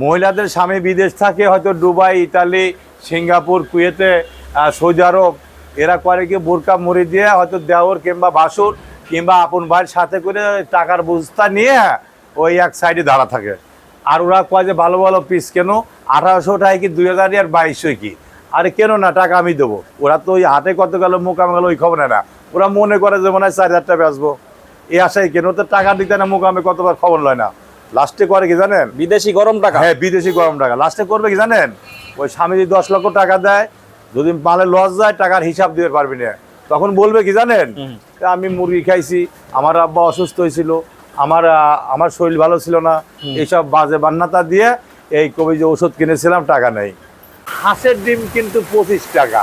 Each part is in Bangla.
মহিলাদের স্বামী বিদেশ থাকে, হয়তো দুবাই, ইতালি, সিঙ্গাপুর, কুয়েতে সৌদি আরব। এরা করে কি বোরকা মুড়ি দিয়ে হয়তো দেওর কিংবা বাসুর কিংবা আপন ভাইয়ের সাথে করে টাকার বস্তা নিয়ে ওই এক সাইডে দাঁড়া থাকে। আর ওরা কয় যে, ভালো ভালো পিস কেন? আঠারোশো টাকা কি দুই হাজার আর বাইশশো কি? আরে, কেন না, টাকা আমি দেবো। ওরা তো ওই হাতে কত গেল মোকাম গেল, ওই খবর না। ওরা মনে করে যে, মনে হয় চার হাজার টাকা বেচবো। এই আশায় কেন? তো টাকা দিতে না মোকামে কতবার খবর লয় না। লাস্টে করে কি জানেন? বিদেশি গরম টাকা। হ্যাঁ বিদেশি গরম টাকা। লাস্টে করবে কি জানেন? ওই স্বামী যদি দশ লক্ষ টাকা দেয় যদি মালে লস যায় টাকার হিসাব দিতে পারবি না। তখন বলবে কি জানেন? আমি মুরগি খাইছি আমার আব্বা অসুস্থ হয়েছিল আমার আমার শরীর ভালো ছিল না। এইসব বাজে বান্নাতা দিয়ে এই কবি যে ওষুধ কিনেছিলাম টাকা নেই। হাঁসের ডিম কিন্তু পঁচিশ টাকা।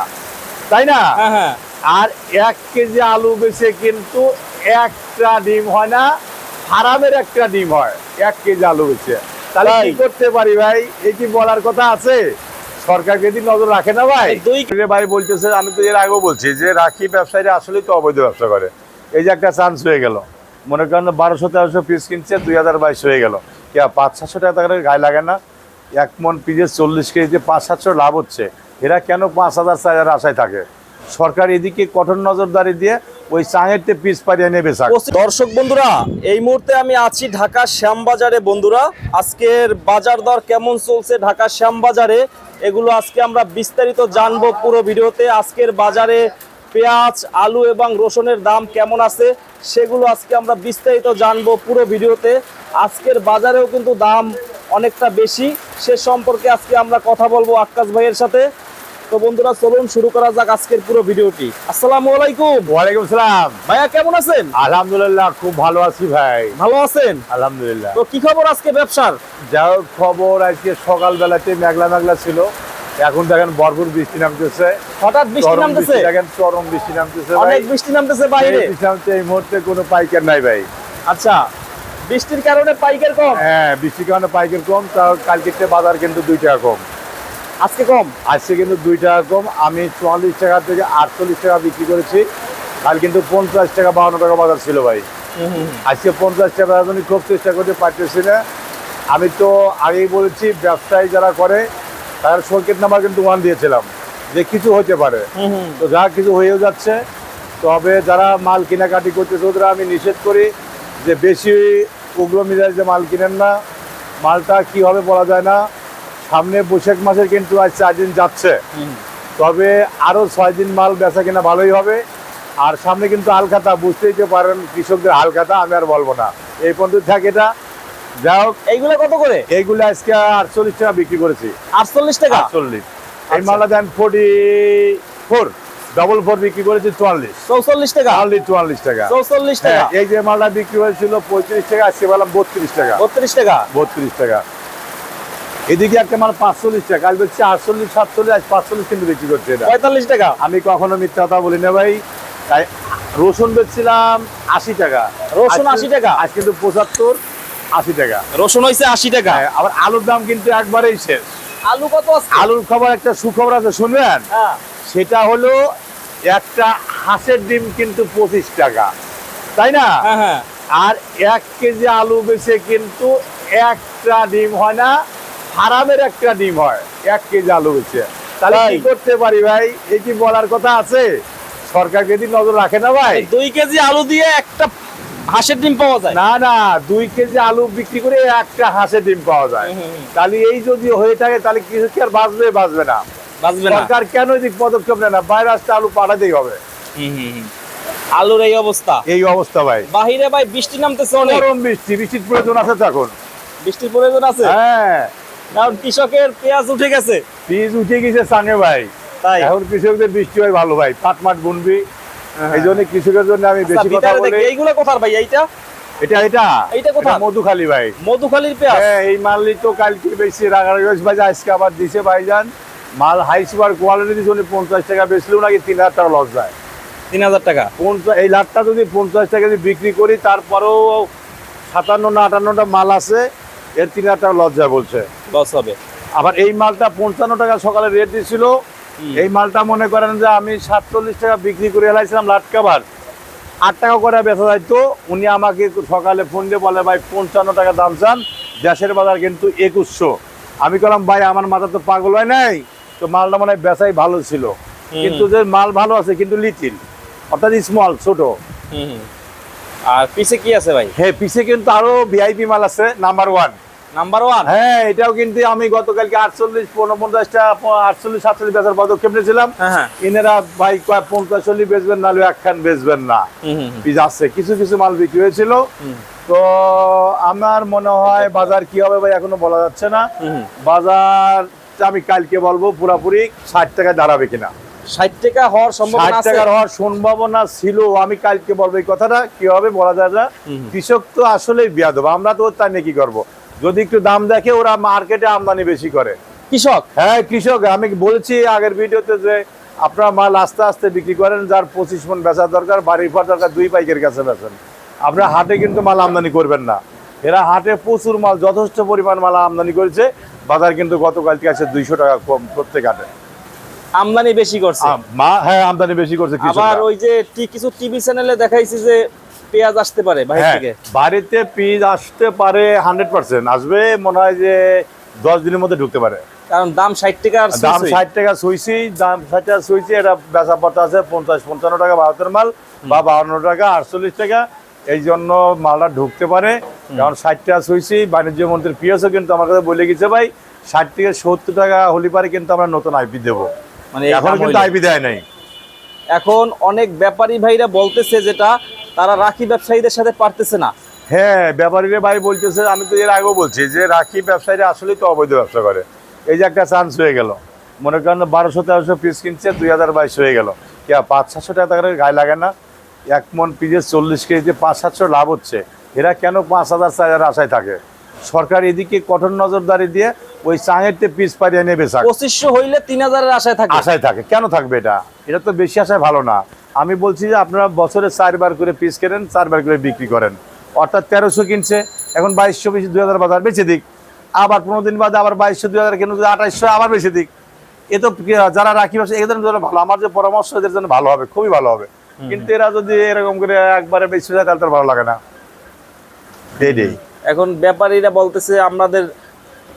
তাই না? হ্যাঁ হ্যাঁ। আর এক কেজি আলু বেছে কিন্তু একটা ডিম হয় না হারামের একটা ডিম হয় এক কেজি আলু বেচে তাহলে কি করতে পারি ভাই? এই কি বলার কথা আছে? সরকার যদি নজর রাখে না ভাই? ভাই বলতেছে আমি তো এর আগেও বলছি যে রাখি ব্যবসায়ীরা আসলেই তো অবৈধ ব্যবসা করে। এই যে একটা চান্স হয়ে গেল। মনে করেন বারোশো তেরোশো পিস কিনছে দুই হাজার বাইশ হয়ে গেল। কি পাঁচ সাতশো টাকা করে গায়ে লাগে না? এক মন পিসের চল্লিশ কেজিতে পাঁচ সাতশো লাভ হচ্ছে। এরা কেন পাঁচ হাজার চার হাজার আশায় থাকে? সরকার এদিকে কঠোর নজরদারি দিয়ে ওই চাঙেরতে পিস পাড়িয়ে নেবে শাক দর্শক বন্ধুরা, এই মুহূর্তে আমি আছি ঢাকা শ্যামবাজারে বন্ধুরা। আজকের বাজার দর কেমন চলছে ঢাকা শ্যামবাজারে? এগুলো আজকে আমরা বিস্তারিত জানব পুরো ভিডিওতে। আজকের বাজারে পেঁয়াজ, আলু এবং রসুনের দাম কেমন আছে, সেগুলো আজকে আমরা বিস্তারিত জানব পুরো ভিডিওতে। আজকের বাজারেও কিন্তু দাম অনেকটা বেশি। সে সম্পর্কে আজকে আমরা কথা বলব আক্কাস ভাইয়ের সাথে। তো বন্ধুরা চলুন শুরু করা যাক আজকের পুরো ভিডিওটি। আসসালামু আলাইকুম। ওয়ালাইকুম সালাম। ভাইয়া কেমন আছেন? আলহামদুলিল্লাহ খুব ভালো আছি ভাই। ভালো আছেন? আলহামদুলিল্লাহ। তো কি খবর আজকে ব্যবসার? যা খবর আজকে সকালবেলাতে মেঘলা মেঘলা ছিল। এখন দেখেন ভরপুর বৃষ্টি নামতেছে। হঠাৎ বৃষ্টি নামতেছে? দেখেন চরম বৃষ্টি নামতেছে অনেক বৃষ্টি নামতেছে বাইরে? এই বৃষ্টি নামতে এই মুহূর্তে কোনো পাইকার নাই ভাই। আচ্ছা বৃষ্টির কারণে পাইকার কম? হ্যাঁ বৃষ্টির কারণে পাইকার কম তাও কালকে বাজার কিন্তু দুই টাকা কম। আজকে কম? আজকে কিন্তু দুই টাকা কম। আমি চুয়াল্লিশ টাকা থেকে আটচল্লিশ টাকা বিক্রি করেছি। কাল কিন্তু পঞ্চাশ টাকা বাউন্ন টাকা বাজার ছিল ভাই। আজকে পঞ্চাশ টাকা আমি খুব চেষ্টা করতে পারতেছি না। আমি তো আগেই বলেছি ব্যবসায়ী যারা করে তার সংকেত নাম্বার কিন্তু ওয়ান দিয়েছিলাম যে কিছু হতে পারে। তো যা কিছু হয়েও যাচ্ছে তবে যারা মাল কেনাকাটি করতেছে ওদের আমি নিষেধ করি যে বেশি উগ্র মিজাজে মাল কিনেন না। মালটা কি হবে বলা যায় না? সামনে বৈশাখ মাসের কিন্তু আজ চার দিন যাচ্ছে। তবে আরও ছয় দিন মাল বেচা কিনা ভালোই হবে। আর সামনে কিন্তু হালখাতা বুঝতেই তো পারেন কৃষকদের হালখাতা আমি আর বলব না। এই পর্যন্ত থাকে এটা। যা হোক এইগুলো কত করে? এইগুলো আজকে আটচল্লিশ টাকা বিক্রি করেছি। আটচল্লিশ টাকা? আটচল্লিশ। এই আচ্ছা। মালটা দেন ফোর্টি ফোর ডবল ফোর বিক্রি করেছি চুয়াল্লিশ। চৌচল্লিশ টাকা? অনলি চুয়াল্লিশ টাকা। চৌচল্লিশ হ্যাঁ টাকা এই যে মালটা বিক্রি হয়েছিল পঁয়ত্রিশ টাকা আজকে বললাম বত্রিশ টাকা। বত্রিশ টাকা? বত্রিশ টাকা। এদিকে একটা মাল পাঁচচল্লিশ টাকা কাল বলছি আটচল্লিশ সাতচল্লিশ আজ পাঁচচল্লিশ কিন্তু বিক্রি করছে এটা পঁয়তাল্লিশ টাকা? আমি কখনো মিথ্যা কথা বলি না ভাই। তাই রসুন বেচছিলাম আশি টাকা। রসুন আশি টাকা? আজ কিন্তু পঁচাত্তর আশি টাকা। রসুন হয়েছে আশি টাকা? হ্যাঁ, আবার আলুর দাম কিন্তু একবারেই শেষ। আলু কত আলুর খবর একটা সুখবর আছে শুনবেন? হ্যাঁ। সেটা হলো একটা হাঁসের ডিম কিন্তু পঁচিশ টাকা। তাই না? হ্যাঁ আর এক কেজি আলু বেছে কিন্তু একটা ডিম হয় না হারামের একটা ডিম হয় এক কেজি আলু বেচে তাহলে কি করতে পারি ভাই? এই কি বলার কথা আছে? সরকার যদি নজর রাখে না ভাই? দুই কেজি আলু দিয়ে একটা হাঁসের ডিম পাওয়া যায়? না না দুই কেজি আলু বিক্রি করে একটা হাঁসের ডিম পাওয়া যায়। তাহলে এই যদি হয়ে থাকে তাহলে কিছু কি আর বাঁচবে? বাঁচবে না। সরকার কেন এদিক পদক্ষেপ নেয় না? বাইরে আসতে আলু পাঠাতেই হবে। আলুর এই অবস্থা। এই অবস্থা ভাই। বাহিরে ভাই বৃষ্টি নামতেছে অনেক। গরম বৃষ্টি বৃষ্টির প্রয়োজন আছে তো এখন। বৃষ্টির প্রয়োজন আছে? হ্যাঁ। কারণ কৃষকের পেঁয়াজ উঠে গেছে। বীজ উঠে গেছে ভাই। তাই? এখন কৃষকদের বৃষ্টি হয় ভালো ভাই বুনবি। এই জন্য কৃষকের জন্য আমি আচ্ছা, বেশি কথা বলি। এইগুলো কোথার ভাই এইটা? এটা এটা? মধুখালী ভাই। মধুখালীর পেঁয়াজ? হ্যাঁ এই মালই তো কালকে বেশি ভাই আজকে আবার দিছে ভাইজান। মাল হাই সুপার কোয়ালিটি উনি পঞ্চাশ টাকা বেচলেও নাকি তিন হাজার টাকা লস যায় তিন হাজার টাকা? পঞ্চাশ এই লাটটা যদি পঞ্চাশ টাকা যদি বিক্রি করি তারপরেও সাতান্ন না আটান্নটা মাল আছে। এর তিন হাজার টাকা লস যায় বলছে। লস হবে। আবার এই মালটা পঞ্চান্ন টাকা সকালে রেট দিছিল। এই মালটা মনে করেন যে আমি সাতচল্লিশ টাকা বিক্রি করে এলাইছিলাম লাট কাবার আট টাকা করে বেচা যাইতো। উনি আমাকে সকালে ফোন দিয়ে বলে ভাই পঞ্চান্ন টাকা দাম চান। দেশের বাজার কিন্তু একুশশো। আমি বললাম ভাই আমার মাথা তো পাগল হয় নাই। তো মালটা মনে হয় বেচাই ভালো ছিল। কিন্তু যে মাল ভালো আছে কিন্তু লিটিল অর্থাৎ স্মল ছোট। আর পিছে কি আছে ভাই? হ্যাঁ পিছে কিন্তু আরও ভিআইপি মাল আছে নাম্বার ওয়ান নাম্বার ওয়ান হ্যাঁ এটাও কিন্তু আমি গতকালকে আটচল্লিশ পঞ্চাশটা আটচল্লিশ সাতচল্লিশ বেচার পদক্ষেপ নিয়েছিলাম। হ্যাঁ হ্যাঁ। এনারা ভাই পঞ্চাশ চল্লিশ বেচবেন নাহলে একখান বেচবেন না। পিস আছে কিছু কিছু মাল বিক্রি হয়েছিল। তো আমার মনে হয় বাজার কি হবে ভাই এখনও বলা যাচ্ছে না। বাজার আমি কালকে বলব পুরাপুরি ষাট টাকায় দাঁড়াবে কিনা। ষাট টাকা হওয়ার সম্ভাবনা টাকার হওয়ার সম্ভাবনা ছিল আমি কালকে বলব এই কথাটা। কি হবে বলা যায় না। কৃষক তো আসলেই বিয়া দেবো আমরা তো তাই নিয়ে কি করব? যদি একটু দাম দেখে ওরা মার্কেটে আমদানি বেশি করে। কৃষক? হ্যাঁ কৃষক আমি বলেছি আগের ভিডিওতে যে আপনারা মাল আস্তে আস্তে বিক্রি করেন যার পঁচিশ মন বেচা দরকার বাড়ির পর দরকার দুই পাইকের কাছে বেচেন। আপনারা হাটে কিন্তু মাল আমদানি করবেন না। এরা হাটে প্রচুর মাল যথেষ্ট পরিমাণ মাল আমদানি করেছে। বাজার কিন্তু গতকালকে আছে দুইশো টাকা কম প্রত্যেক হাটে। আমদানি বেশি করছে। মা হ্যাঁ আমদানি বেশি করছে আবার। ওই যে কিছু টিভি চ্যানেলে দেখাইছে যে পেঁয়াজ আসতে পারে বাইরে হ্যাঁ, থেকে। বাড়িতে পিস আসতে পারে হান্ড্রেড পার্সেন্ট। আসবে মনে হয় যে দশ দিনের মধ্যে ঢুকতে পারে। কারণ দাম ষাট টাকা আর দাম। ষাট টাকা সুইছি দাম ষাট টাকা সুইছি এটা বেচা পড়তে আছে পঞ্চাশ পঞ্চান্ন টাকা ভারতের মাল বা বাউন্ন টাকা আটচল্লিশ টাকা। এই জন্য মালটা ঢুকতে পারে। কারণ ষাট টাকা সুইছি বাণিজ্য মন্ত্রী পিএসও কিন্তু আমার কাছে বলে গেছে ভাই ষাট থেকে সত্তর টাকা হলে পারে কিন্তু আমরা নতুন আইপি দেবো। মানে এখন কিন্তু আইপি দেয় নাই। এখন অনেক ব্যাপারী ভাইরা বলতেছে যেটা তারা রাখি ব্যবসায়ীদের সাথে পারতেছে না। হ্যাঁ ব্যাপারীরা ভাই বলতেছে আমি তো এর আগেও বলছি যে রাখি ব্যবসায়ীরা আসলেই তো অবৈধ ব্যবসা করে। এই যে একটা চান্স হয়ে গেল। মনে করেন বারোশো তেরোশো পিস কিনছে দুই হাজার বাইশ হয়ে গেল। কে পাঁচ সাতশো টাকা করে গায়ে লাগে না। এক মন পিসের চল্লিশ কেজিতে পাঁচ সাতশো লাভ হচ্ছে। এরা কেন পাঁচ হাজার চার হাজার আশায় থাকে? সরকার এদিকে কঠোর নজরদারি দিয়ে ওই চাঙেরতে পিস পারিয়ে নেবে পঁচিশশো হইলে তিন হাজারের আশায় থাকে। আশায় থাকে। কেন থাকবে এটা? এটা তো বেশি আশায় ভালো না। আমি বলছি যে আপনারা বছরে চারবার করে পিস কেনেন চারবার করে বিক্রি করেন। অর্থাৎ তেরোশো কিনছে এখন বাইশশো বেশি দুই হাজার বাজার বেশি দিক। আবার পনেরো দিন বাদে আবার বাইশশো দুই হাজার কেন আঠাইশশো আবার বেশি দিক। এ তো যারা রাখি ব্যবসা এদের জন্য ভালো। আমার যে পরামর্শ এদের জন্য ভালো হবে খুবই ভালো হবে। কিন্তু এরা যদি এরকম করে একবারে বেশি যায় তাহলে তো ভালো লাগে না। এখন ব্যাপারীরা বলতেছে আমাদের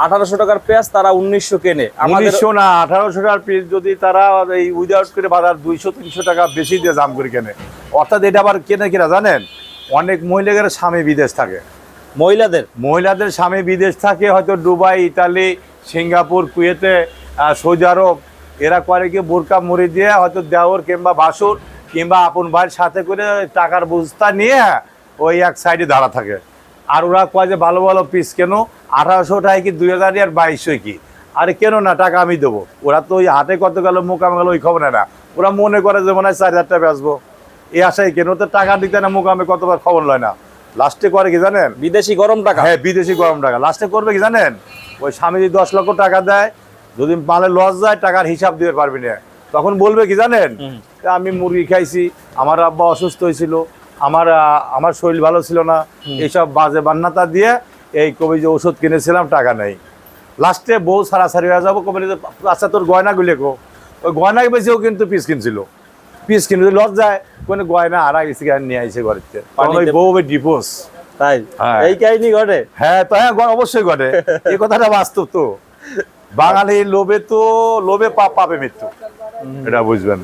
আঠারোশো টাকার পেঁয়াজ তারা উনিশশো কেনে। উনিশশো না আঠারোশো টাকার পিস যদি তারা এই উইদাউট করে বাজার দুইশো তিনশো টাকা বেশি দিয়ে দাম করে কেনে। অর্থাৎ এটা আবার কেনে কিনা জানেন? অনেক মহিলাদের স্বামী বিদেশ থাকে। মহিলাদের? মহিলাদের স্বামী বিদেশ থাকে হয়তো দুবাই ইতালি সিঙ্গাপুর কুয়েতে সৌদি আরব। এরা করে কি বোরকা মুড়ি দিয়ে হয়তো দেওর কিংবা বাসুর কিংবা আপন ভাইয়ের সাথে করে টাকার বস্তা নিয়ে ওই এক সাইডে দাঁড়া থাকে। আর ওরা কয় যে ভালো ভালো পিস কেন আঠারোশো টাকা কি দুই হাজার আর বাইশশো কি? আরে কেন না টাকা আমি দেবো। ওরা তো ওই হাতে কত গেল মোকামে গেল ওই খবর না। ওরা মনে করে যে মনে হয় চার হাজার টাকা বেচবো। এই আশায় কেন? তো টাকা দিতে না মোকামে কতবার খবর লয় না। লাস্টে করে কি জানেন? বিদেশি গরম টাকা। হ্যাঁ বিদেশি গরম টাকা। লাস্টে করবে কি জানেন? ওই স্বামী যদি দশ লক্ষ টাকা দেয় যদি মালে লস যায় টাকার হিসাব দিতে পারবি না। তখন বলবে কি জানেন। আমি মুরগি খাইছি আমার আব্বা অসুস্থ হয়েছিল আমার আমার শরীর ভালো ছিল না। এইসব বাজে বান্নাতা দিয়ে এই কবি যে ওষুধ কিনেছিলাম টাকা নেই। লাস্টে বউ সারাসারি হয়ে যাব কবি আচ্ছা তোর গয়না গুলে কো। ওই গয়না বেশিও কিন্তু পিস কিনছিল। পিস কিনে লস যায় কোনো গয়না আর গেছে নিয়ে থেকে। তখন ওই বউ ডিভোর্স। তাই? হ্যাঁ। এই কাহিনী ঘটে? হ্যাঁ তো হ্যাঁ অবশ্যই ঘটে। এই কথাটা বাস্তব তো। বাঙালির লোভে তো লোভে পাপ পাবে মৃত্যু এটা বুঝবেন।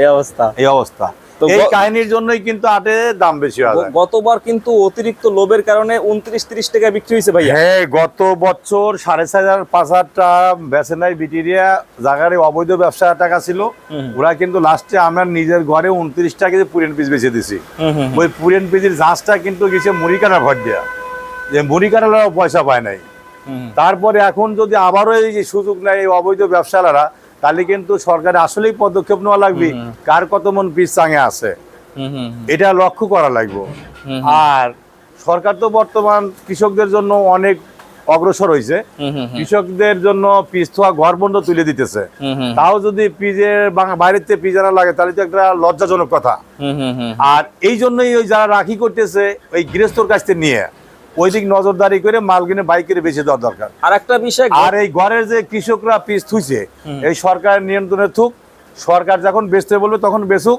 এই অবস্থা। এই অবস্থা। এই কাহিনীর জন্যই কিন্তু আটে দাম বেশি হয় গতবার কিন্তু অতিরিক্ত লোভের কারণে উনত্রিশ তিরিশ টাকা বিক্রি হয়েছে ভাইয়া। হ্যাঁ গত বছর সাড়ে চার হাজার পাঁচ হাজার টাকা বেছে নাই বিটিরিয়া জায়গায় অবৈধ ব্যবসা টাকা ছিল। ওরা কিন্তু লাস্টে আমার নিজের ঘরে উনত্রিশ টাকা দিয়ে পুরেন পিস বেঁচে দিছি। ওই পুরেন পিসের জাঁচটা কিন্তু গেছে মুড়ি কাটা ভর দেওয়া যে মুড়ি পয়সা পায় নাই। তারপরে এখন যদি আবারও এই যে সুযোগ নেয় এই অবৈধ ব্যবসালারা তাহলে কিন্তু সরকার আসলেই পদক্ষেপ নেওয়া লাগবে। কার কত মন পিস চাঙে আছে? এটা লক্ষ্য করা লাগবে। আর সরকার তো বর্তমান কৃষকদের জন্য অনেক অগ্রসর হয়েছে কৃষকদের জন্য পিস থোয়া ঘর বন্ধ তুলে দিতেছে। তাও যদি পিজের বাং- বাইরের থেকে পিজ আনা লাগে তাহলে তো একটা লজ্জাজনক কথা। আর এই জন্যই ওই যারা রাখি করতেছে ওই গৃহস্থর কাছ থেকে নিয়ে। ওই দিক নজরদারি করে মাল কিনে বাইক বাইকের বেশি দেওয়া দরকার। আর একটা বিষয় আর এই ঘরের যে কৃষকরা পিস থুইছে এই সরকারের নিয়ন্ত্রণে থুক সরকার যখন বেচতে বলবে তখন বেচুক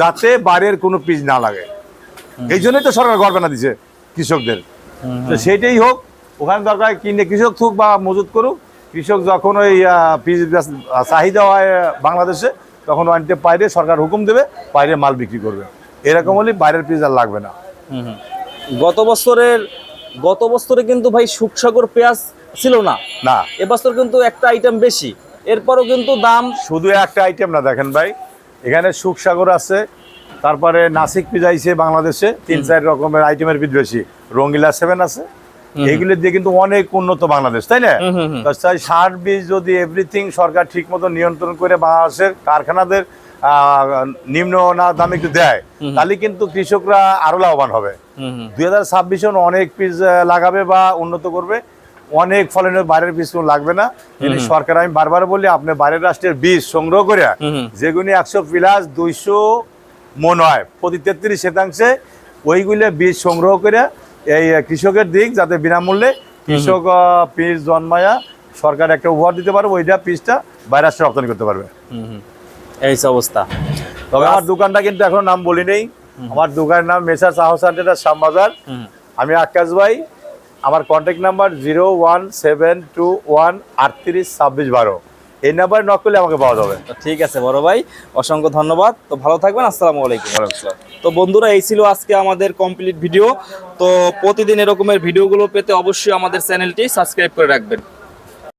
যাতে বাইরের কোনো পিস না লাগে। এই জন্যই তো সরকার ঘর বানা দিছে কৃষকদের। তো সেইটাই হোক ওখানে দরকার কিনে কৃষক থুক বা মজুত করুক কৃষক যখন ওই পিস চাহিদা হয় বাংলাদেশে তখন আনতে বাইরে সরকার হুকুম দেবে বাইরে মাল বিক্রি করবে। এরকম হলে বাইরের পিস আর লাগবে না। গত বছরের গত বছরে কিন্তু ভাই সুখসাগর পেঁয়াজ ছিল না। না। এবছর কিন্তু একটা আইটেম বেশি। এরপরও কিন্তু দাম শুধু একটা আইটেম না দেখেন ভাই। এখানে সুখসাগর আছে তারপরে নাসিক পিস আইছে বাংলাদেশে তিন চার রকমের আইটেমের পিস বেশি। রঙ্গিলা সেভেন আছে। এইগুলো দিয়ে কিন্তু অনেক উন্নত বাংলাদেশ তাই না? তাই সার বীজ যদি এভরিথিং সরকার ঠিক মতো নিয়ন্ত্রণ করে বাংলাদেশের কারখানাদের নিম্ন না দামে একটু দেয় তাহলে কিন্তু কৃষকরা আরও লাভবান হবে। দুই হাজার ছাব্বিশে অনেক পিস লাগাবে বা উন্নত করবে। অনেক ফলনের বাইরের বীজ কোনো লাগবে না। যদি সরকার আমি বারবার বলি আপনি বাইরের রাষ্ট্রের বীজ সংগ্রহ করে। যেগুলি একশো প্লাস দুইশো মন হয় প্রতি তেত্রিশ শতাংশে ওইগুলো বীজ সংগ্রহ করে এই কৃষকের দিক যাতে বিনামূল্যে কৃষক পিস জন্মায়া সরকার একটা উপহার দিতে পারবে ওইটা পিসটা বাইরে রাষ্ট্রে রপ্তানি করতে পারবে। এই অবস্থা। তবে আমার দোকানটা কিন্তু এখন নাম বলি নেই আমার দোকানের নাম মেসার সাহসান্টেটা শ্যামবাজার। হুম। আমি আকাশ ভাই। আমার contact number zero one seven two one আটত্রিশ ছাব্বিশ বারো এই নাম্বারে নক করলে আমাকে পাওয়া যাবে। তো ঠিক আছে বড় ভাই অসংখ্য ধন্যবাদ। তো ভালো থাকবেন আসসালামু আলাইকুম। তো বন্ধুরা এই ছিল আজকে আমাদের কমপ্লিট ভিডিও তো প্রতিদিন এরকমের ভিডিওগুলো পেতে অবশ্যই আমাদের চ্যানেলটি সাবস্ক্রাইব করে রাখবেন।